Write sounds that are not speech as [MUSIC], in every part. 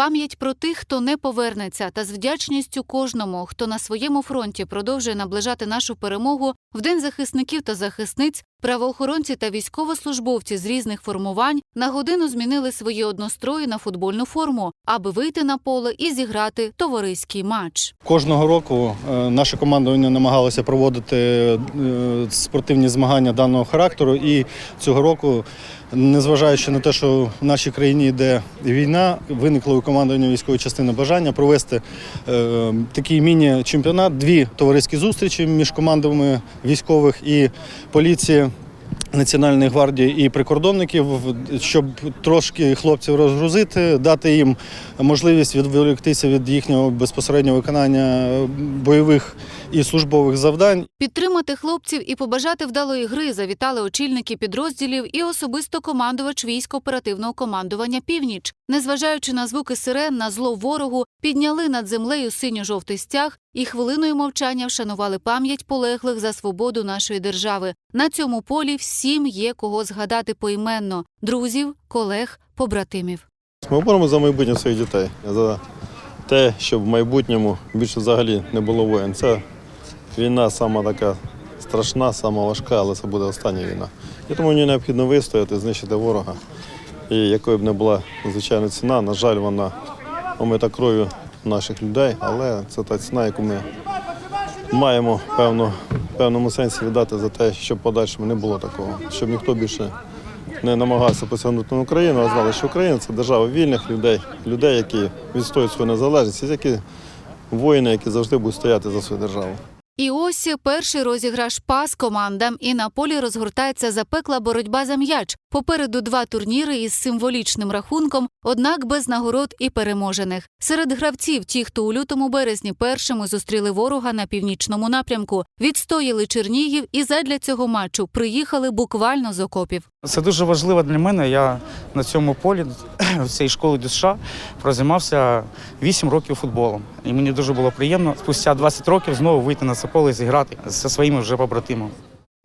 пам'ять про тих, хто не повернеться, та з вдячністю кожному, хто на своєму фронті продовжує наближати нашу перемогу в День захисників та захисниць. Правоохоронці та військовослужбовці з різних формувань на годину змінили свої однострої на футбольну форму, аби вийти на поле і зіграти товариський матч. Кожного року е, наше командування намагалося проводити е, спортивні змагання даного характеру. І цього року, незважаючи на те, що в нашій країні йде війна, виникло у командування військової частини бажання провести е, такий міні-чемпіонат, дві товариські зустрічі між командами військових і поліції. Національної гвардії і прикордонників, щоб трошки хлопців розгрузити, дати їм можливість відволіктися від їхнього безпосереднього виконання бойових і службових завдань. Підтримати хлопців і побажати вдалої гри завітали очільники підрозділів і особисто командувач військ оперативного командування Північ. Незважаючи на звуки сирен, на зло ворогу, підняли над землею синьо-жовтий стяг і хвилиною мовчання вшанували пам'ять полеглих за свободу нашої держави. На цьому полі всім є кого згадати поіменно друзів, колег, побратимів. Ми боремо за майбутнє своїх дітей, за те, щоб в майбутньому більше взагалі не було воїн. Це війна сама така страшна, сама важка, але це буде остання війна. І тому мені необхідно вистояти, знищити ворога. І якою б не була звичайна ціна, на жаль, вона омита кров'ю наших людей, але це та ціна, яку ми маємо певно, в певному сенсі віддати за те, щоб подальшому не було такого, щоб ніхто більше не намагався посягнути на Україну, а знали, що Україна це держава вільних людей, людей, які відстоюють свою незалежність, які воїни, які завжди будуть стояти за свою державу. І ось перший розіграш пас командам, і на полі розгортається запекла боротьба за м'яч. Попереду два турніри із символічним рахунком, однак без нагород і переможених. Серед гравців, ті, хто у лютому березні першими зустріли ворога на північному напрямку, відстояли Чернігів і задля цього матчу приїхали буквально з окопів. Це дуже важливо для мене. Я на цьому полі [CLEARS THROAT] в цій школі ДЮСШ прозаймався 8 років футболом. І мені дуже було приємно спустя 20 років знову вийти на це поле і зіграти зі своїми вже побратимами.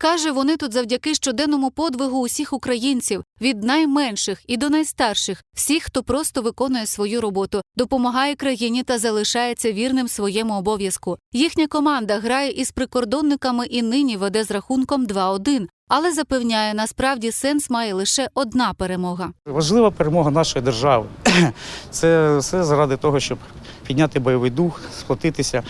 Каже, вони тут завдяки щоденному подвигу усіх українців, від найменших і до найстарших, всіх, хто просто виконує свою роботу, допомагає країні та залишається вірним своєму обов'язку. Їхня команда грає із прикордонниками і нині веде з рахунком 2-1. Але запевняє, насправді сенс має лише одна перемога. Важлива перемога нашої держави. [CLEARS THROAT] Це все заради того, щоб підняти бойовий дух, сплотитися,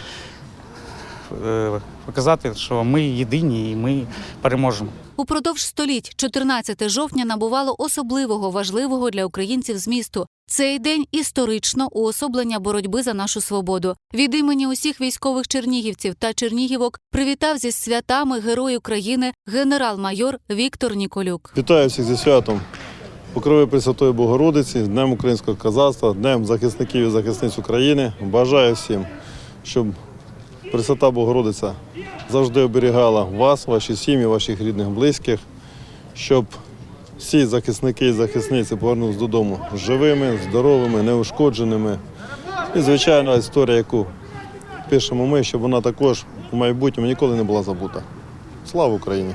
показати, що ми єдині і ми переможемо. Упродовж століть 14 жовтня набувало особливого важливого для українців змісту. Цей день історично уособлення боротьби за нашу свободу. Від імені усіх військових чернігівців та чернігівок привітав зі святами Герой України генерал-майор Віктор Ніколюк. Вітаю всіх зі святом Покрови Пресвятої Богородиці, Днем українського казацтва, Днем захисників і захисниць України. Бажаю всім, щоб Пресвята Богородиця завжди оберігала вас, ваші сім'ї, ваших рідних, близьких, щоб всі захисники і захисниці повернулися додому живими, здоровими, неушкодженими. І, звичайно, історія, яку пишемо ми, щоб вона також в майбутньому ніколи не була забута. Слава Україні!